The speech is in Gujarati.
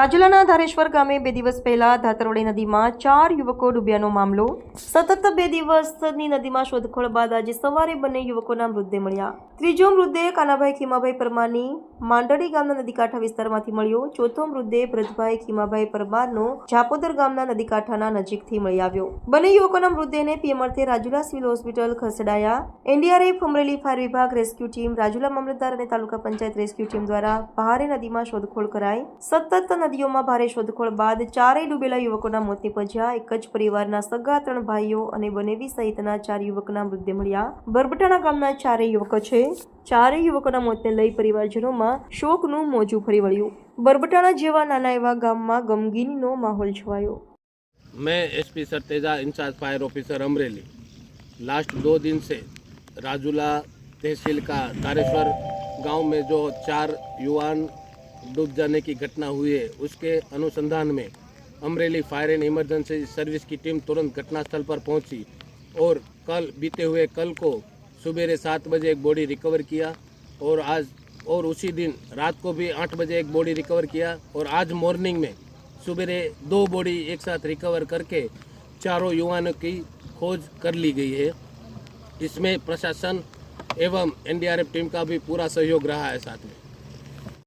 રાજુલાના ધારેશ્વર ગામે બે દિવસ પહેલા ધાતરોડી નદીમાં ચાર યુવકો ડૂબ્યાનો મામલો. સતત બે દિવસની નદીમાં શોધખોળ બાદ આજે સવારે બંને યુવકોના મૃતદેહ મળ્યા. ત્રીજો મૃતદેહ કાનાભાઈ ખીમાભાઈ પરમારની માંડળી ગામના નદીકાંઠા વિસ્તારમાંથી મળ્યો. ચોથો મૃતદેહ બ્રજભાઈ ખીમાભાઈ પરમારનો જાપોદર ગામના નદીકાંઠાના નજીકથી મળી આવ્યો. બંને યુવકોના મૃતદેહને પીએમ રાજુલા સિવિલ હોસ્પિટલ ખસેડાયા. એનડીઆરએફ અમરેલી ફાયર વિભાગ રેસ્ક્યુ ટીમ, રાજુલા મામલતદાર અને તાલુકા પંચાયત રેસ્ક્યુ ટીમ દ્વારા ભારે નદીમાં શોધખોળ કરાઈ. સતત નદીઓમાં ભારે શોધખોળ બાદ ચારેય ડૂબેલા યુવકોના મોત નીપજ્યા એક જ પરિવારના સગા ત્રણ ભાઈઓ અને બનેવી સહિતના ચાર યુવકના મૃતદેહ મળ્યા બરબટાણા ગામના ચારેય યુવકો છે ચારેય યુવકોના મોતને લઈ પરિવારજનોમાં શોકનું મોજું ફરી વળ્યું બરબટાણા જેવા નાના એવા ગામમાં ગમગીનીનો માહોલ છવાયો मैं SP Sarteja incharge fire officer Amreli last दो दिन से राजूला तहसील का तारेश्वर गांव में जो चार युवान डूब जाने की घटना हुई है। उसके अनुसंधान में Amreli fire and emergency service की टीम तुरंत घटनास्थल पर पहुँची और कल बीते हुए कल को सुबेरे सात बजे एक बॉडी रिकवर किया और आज और उसी दिन रात को भी आठ बजे एक बॉडी रिकवर किया और आज मॉर्निंग में सुबेरे दो बॉडी एक साथ रिकवर करके चारों युवाओं की खोज कर ली गई है। इसमें प्रशासन एवं एनडीआरएफ टीम का भी पूरा सहयोग रहा है साथ में।